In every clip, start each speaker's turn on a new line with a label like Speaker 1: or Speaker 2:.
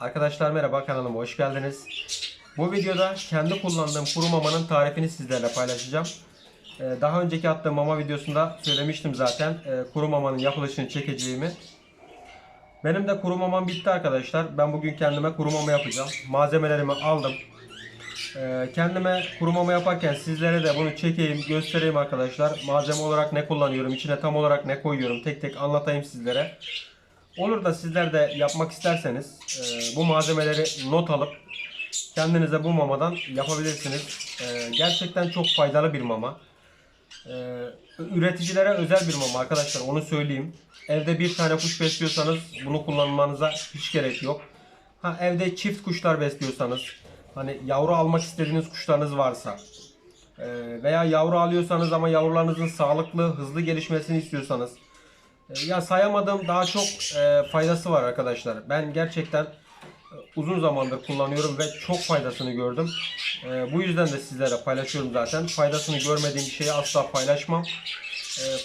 Speaker 1: Arkadaşlar merhaba kanalıma hoş geldiniz. Bu videoda kendi kullandığım kuru mamanın tarifini sizlerle paylaşacağım. Ee, Daha önceki attığım mama videosunda söylemiştim zaten e, kuru mamanın yapılışını çekeceğimi. Benim de kuru mamam bitti arkadaşlar. Ben bugün kendime kuru mama yapacağım. Malzemelerimi aldım. Ee, Kendime kuru mama yaparken sizlere de bunu çekeyim, göstereyim arkadaşlar. Malzeme olarak ne kullanıyorum, içine tam olarak ne koyuyorum tek tek anlatayım sizlere. Olur da sizler de yapmak isterseniz e, bu malzemeleri not alıp kendinize bu mamadan yapabilirsiniz. E, gerçekten çok faydalı bir mama. E, üreticilere özel bir mama arkadaşlar onu söyleyeyim. Evde bir tane kuş besliyorsanız bunu kullanmanıza hiç gerek yok. Ha evde çift kuşlar besliyorsanız hani yavru almak istediğiniz kuşlarınız varsa veya yavru alıyorsanız ama yavrularınızın sağlıklı, hızlı gelişmesini istiyorsanız ya sayamadığım daha çok e, faydası var arkadaşlar. Ben gerçekten e, uzun zamandır kullanıyorum ve çok faydasını gördüm. E, bu yüzden de sizlere paylaşıyorum zaten. Faydasını görmediğim bir şeyi asla paylaşmam.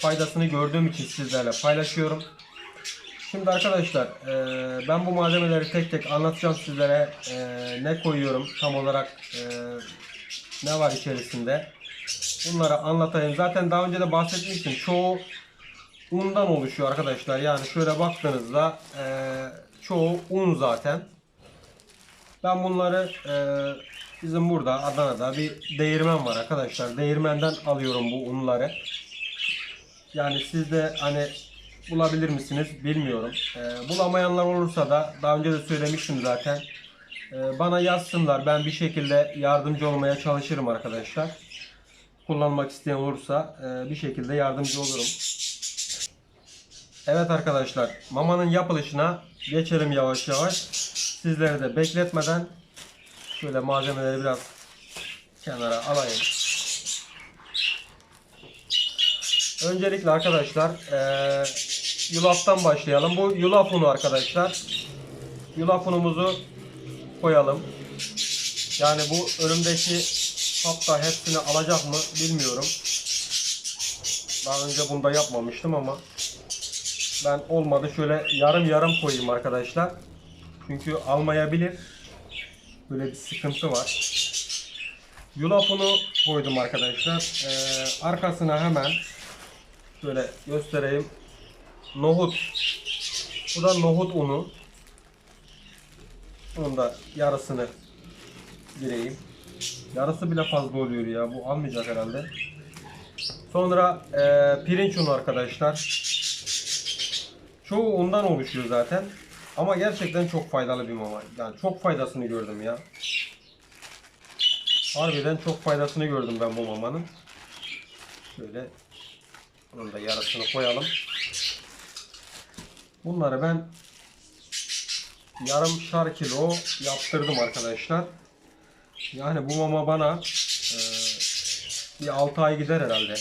Speaker 1: Faydasını gördüğüm için sizlerle paylaşıyorum. Şimdi arkadaşlar e, ben bu malzemeleri tek tek anlatacağım sizlere. E, ne koyuyorum tam olarak e, ne var içerisinde. Bunları anlatayım. Zaten daha önce de bahsetmiştim. Çoğu undan oluşuyor arkadaşlar. Yani şöyle baktığınızda e, çoğu un zaten. Ben bunları e, bizim burada Adana'da bir değirmen var arkadaşlar. Değirmenden alıyorum bu unları. Yani siz de hani bulabilir misiniz bilmiyorum. E, bulamayanlar olursa da daha önce de söylemiştim zaten. E, bana yazsınlar. Ben bir şekilde yardımcı olmaya çalışırım arkadaşlar. Kullanmak isteyen olursa e, bir şekilde yardımcı olurum. Evet arkadaşlar, mamanın yapılışına geçelim yavaş yavaş. Sizleri de bekletmeden şöyle malzemeleri biraz kenara alayım. Öncelikle arkadaşlar eee yulaftan başlayalım. Bu yulaf unu arkadaşlar. Yulaf unumuzu koyalım. Yani bu önümdeki hatta hepsini alacak mı bilmiyorum. Daha önce bunda yapmamıştım ama ben olmadı şöyle yarım yarım koyayım arkadaşlar. Çünkü almayabilir. Böyle bir sıkıntı var. Yulaf unu koydum arkadaşlar. Ee, arkasına hemen şöyle göstereyim. Nohut. Bu da nohut unu. Bunun da yarısını gireyim. Yarısı bile fazla oluyor ya. Bu almayacak herhalde. Sonra e, pirinç unu arkadaşlar. Çoğu undan oluşuyor zaten. Ama gerçekten çok faydalı bir mama. Yani çok faydasını gördüm ya. Harbiden çok faydasını gördüm ben bu mamanın. Şöyle bunun da yarısını koyalım. Bunları ben yarım şar kilo yaptırdım arkadaşlar. Yani bu mama bana e, bir 6 ay gider herhalde.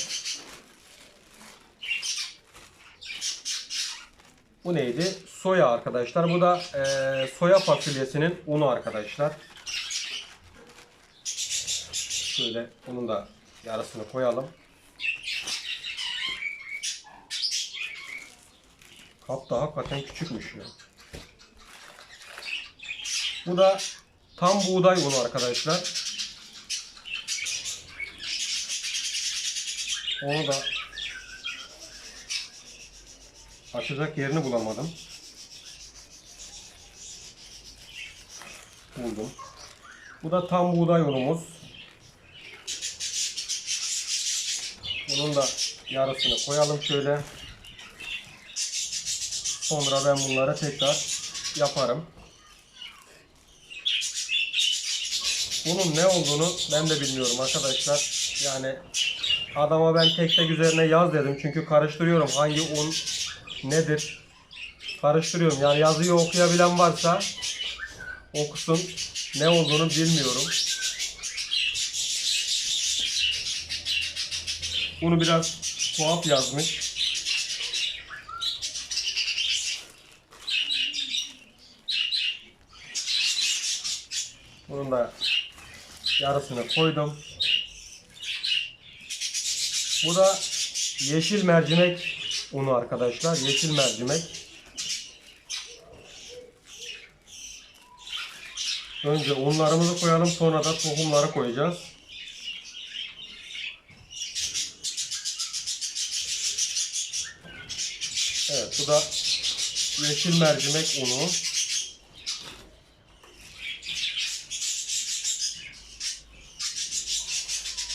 Speaker 1: Bu neydi? Soya arkadaşlar. Bu da e, soya fasulyesinin unu arkadaşlar. Şöyle bunun da yarısını koyalım. Kap da hakikaten küçükmüş ya. Bu da tam buğday unu arkadaşlar. Onu da açacak yerini bulamadım. Buldum. Bu da tam buğday unumuz. Bunun da yarısını koyalım şöyle. Sonra ben bunları tekrar yaparım. Bunun ne olduğunu ben de bilmiyorum arkadaşlar. Yani adama ben tek tek üzerine yaz dedim. Çünkü karıştırıyorum hangi un nedir. Karıştırıyorum. Yani yazıyı okuyabilen varsa okusun. Ne olduğunu bilmiyorum. Bunu biraz tuhaf yazmış. Bunun da yarısını koydum. Bu da yeşil mercimek unu arkadaşlar. Yeşil mercimek. Önce unlarımızı koyalım sonra da tohumları koyacağız. Evet bu da yeşil mercimek unu.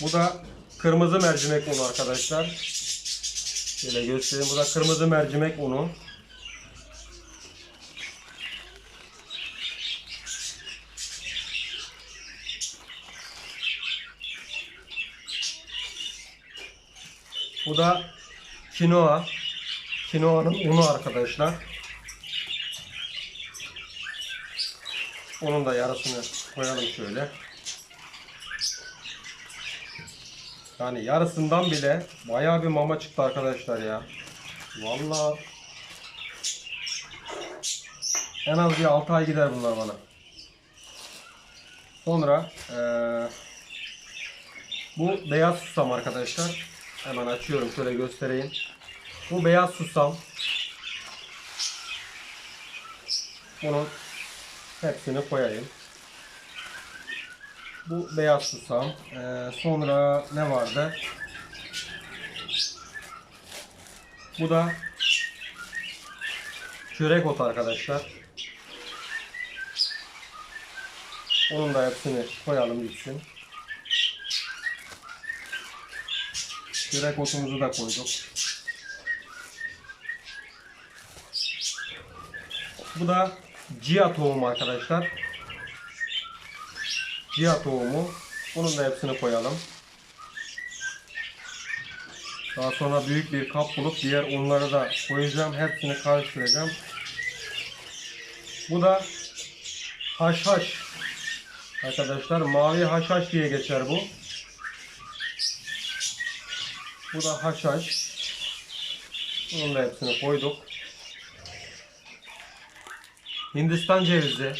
Speaker 1: Bu da kırmızı mercimek unu arkadaşlar. Şöyle göstereyim. Bu da kırmızı mercimek unu. Bu da kinoa. Kinoa'nın unu arkadaşlar. Onun da yarısını koyalım şöyle. Yani yarısından bile bayağı bir mama çıktı arkadaşlar ya. Vallahi en az bir 6 ay gider bunlar bana. Sonra eee, bu beyaz susam arkadaşlar. Hemen açıyorum şöyle göstereyim. Bu beyaz susam. Bunun hepsini koyayım. Bu beyaz susam. Ee, sonra ne vardı? Bu da çörek otu arkadaşlar. Onun da hepsini koyalım gitsin. Çörek otumuzu da koyduk. Bu da chia tohumu arkadaşlar. Chia tohumu. Bunun da hepsini koyalım. Daha sonra büyük bir kap bulup diğer unları da koyacağım. Hepsini karıştıracağım. Bu da haşhaş. Arkadaşlar mavi haşhaş diye geçer bu. Bu da haşhaş. Bunun da hepsini koyduk. Hindistan cevizi.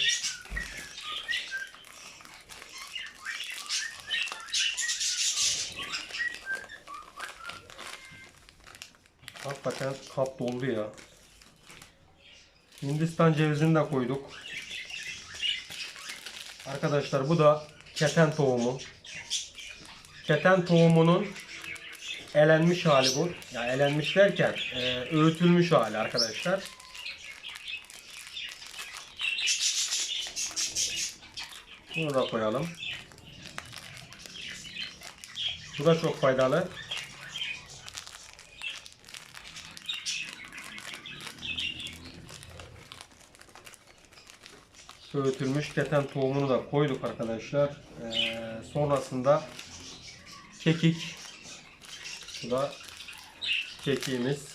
Speaker 1: Hakikaten kap doldu ya. Hindistan cevizini de koyduk. Arkadaşlar bu da keten tohumu. Keten tohumunun elenmiş hali bu. Ya elenmiş derken e, öğütülmüş hali arkadaşlar. Bunu da koyalım. Bu da çok faydalı. Öğütülmüş keten tohumunu da koyduk arkadaşlar. Ee, sonrasında kekik. Bu da kekiğimiz.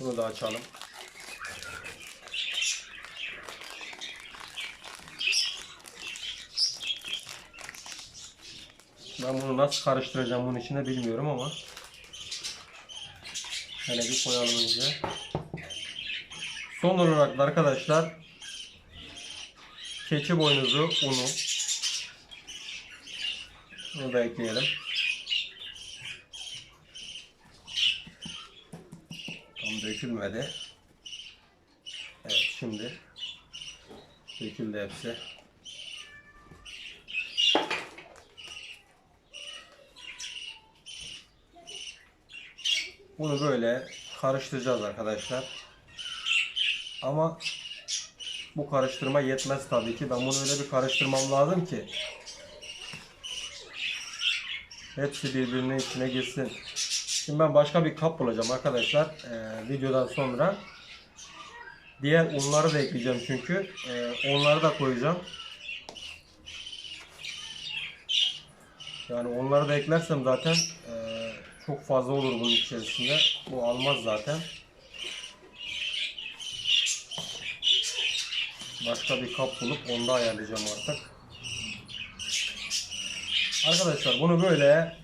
Speaker 1: Bunu da açalım. Ben bunu nasıl karıştıracağım bunun içine bilmiyorum ama hele bir koyalım önce. Son olarak da arkadaşlar keçi boynuzu unu bunu da ekleyelim. Tam dökülmedi. Evet şimdi döküldü hepsi. Bunu böyle karıştıracağız arkadaşlar. Ama bu karıştırma yetmez tabii ki. Ben bunu öyle bir karıştırmam lazım ki hepsi birbirinin içine girsin. Şimdi ben başka bir kap bulacağım arkadaşlar ee, videodan sonra. Diğer unları da ekleyeceğim çünkü. Ee, onları da koyacağım. Yani onları da eklersem zaten ee, çok fazla olur bunun içerisinde. Bu almaz zaten. Başka bir kap bulup onda ayarlayacağım artık. Arkadaşlar bunu böyle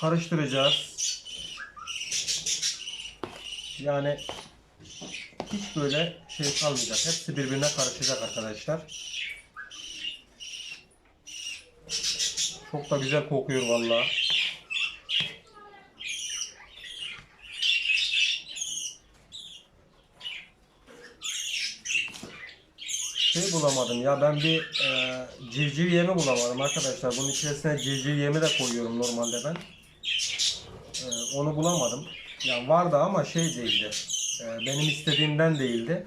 Speaker 1: karıştıracağız. Yani hiç böyle şey kalmayacak. Hepsi birbirine karışacak arkadaşlar. Çok da güzel kokuyor vallahi. Bulamadım ya ben bir e, civciv yemi bulamadım arkadaşlar. Bunun içerisine civciv yemi de koyuyorum normalde ben. E, onu bulamadım. Ya vardı ama şey değildi. E, benim istediğimden değildi.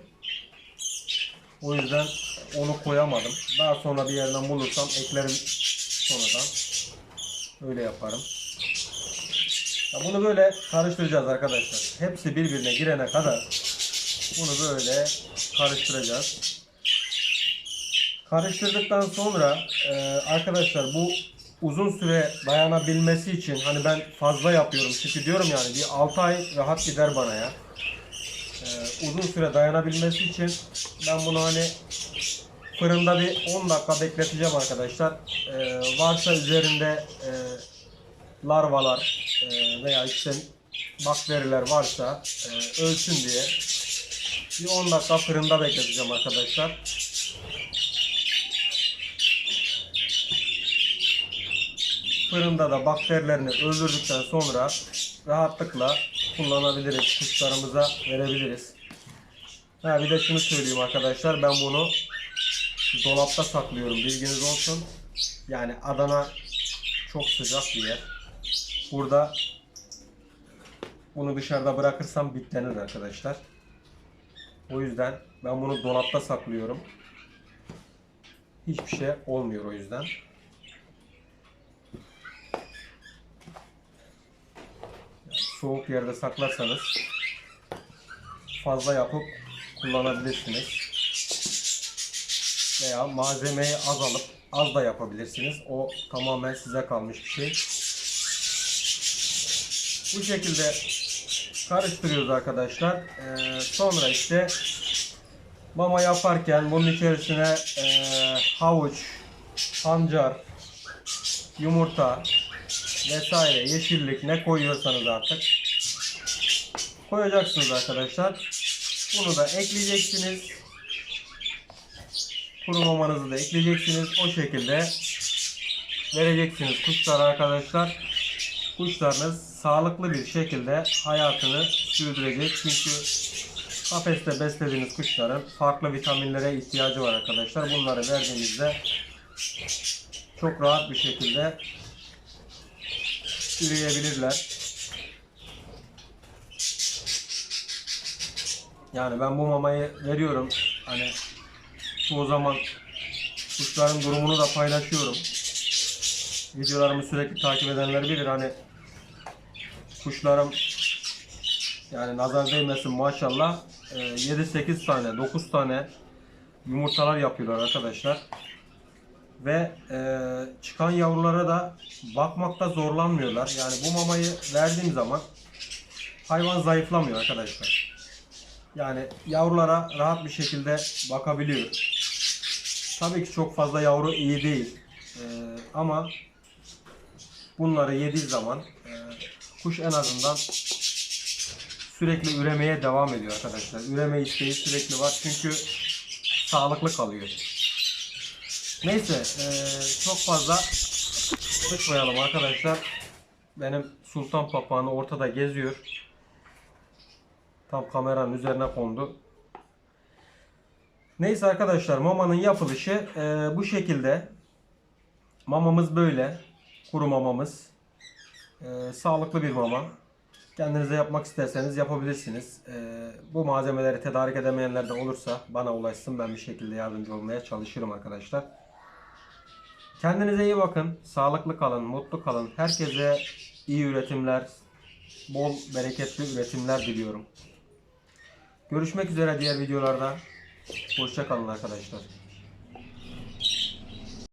Speaker 1: O yüzden onu koyamadım. Daha sonra bir yerden bulursam eklerim sonradan. Öyle yaparım. Ya bunu böyle karıştıracağız arkadaşlar. Hepsi birbirine girene kadar bunu böyle karıştıracağız. Karıştırdıktan sonra e, arkadaşlar bu uzun süre dayanabilmesi için hani ben fazla yapıyorum çünkü diyorum yani bir 6 ay rahat gider bana ya. E, uzun süre dayanabilmesi için ben bunu hani fırında bir 10 dakika bekleteceğim arkadaşlar. E, varsa üzerinde e, larvalar e, veya işte bakteriler varsa e, ölsün diye bir 10 dakika fırında bekleteceğim arkadaşlar. Fırında da bakterilerini öldürdükten sonra rahatlıkla kullanabiliriz. Kuşlarımıza verebiliriz. Ha bir de şunu söyleyeyim arkadaşlar. Ben bunu dolapta saklıyorum. Bilginiz olsun. Yani Adana çok sıcak bir yer. Burada bunu dışarıda bırakırsam bitlenir arkadaşlar. O yüzden ben bunu dolapta saklıyorum. Hiçbir şey olmuyor o yüzden. Soğuk yerde saklarsanız fazla yapıp kullanabilirsiniz. Veya malzemeyi az alıp az da yapabilirsiniz. O tamamen size kalmış bir şey. Bu şekilde karıştırıyoruz arkadaşlar. Ee, sonra işte mama yaparken bunun içerisine e, havuç, pancar, yumurta vesaire yeşillik ne koyuyorsanız artık koyacaksınız arkadaşlar. Bunu da ekleyeceksiniz. Kuru mamanızı da ekleyeceksiniz. O şekilde vereceksiniz kuşlara arkadaşlar. Kuşlarınız sağlıklı bir şekilde hayatını sürdürecek. Çünkü kafeste beslediğiniz kuşların farklı vitaminlere ihtiyacı var arkadaşlar. Bunları verdiğinizde çok rahat bir şekilde üreyebilirler. Yani ben bu mamayı veriyorum. Hani çoğu zaman kuşların durumunu da paylaşıyorum. Videolarımı sürekli takip edenler bilir hani kuşlarım yani nazar değmesin maşallah e, 7-8 tane 9 tane yumurtalar yapıyorlar arkadaşlar. Ve e, çıkan yavrulara da bakmakta zorlanmıyorlar. Yani bu mamayı verdiğim zaman hayvan zayıflamıyor arkadaşlar. Yani yavrulara rahat bir şekilde bakabiliyor. Tabii ki çok fazla yavru iyi değil. E, ama bunları yediği zaman e, kuş en azından sürekli üremeye devam ediyor arkadaşlar. Üreme isteği sürekli var çünkü sağlıklı kalıyor. Neyse e, çok fazla konuşmayalım arkadaşlar. Benim sultan papağanı ortada geziyor. Tam kameranın üzerine kondu. Neyse arkadaşlar mamanın yapılışı e, bu şekilde. Mamamız böyle. Kuru mamamız. E, sağlıklı bir mama. Kendinize yapmak isterseniz yapabilirsiniz. E, bu malzemeleri tedarik edemeyenler de olursa bana ulaşsın. Ben bir şekilde yardımcı olmaya çalışırım arkadaşlar. Kendinize iyi bakın. Sağlıklı kalın, mutlu kalın. Herkese iyi üretimler, bol bereketli üretimler diliyorum. Görüşmek üzere diğer videolarda. Hoşça kalın arkadaşlar.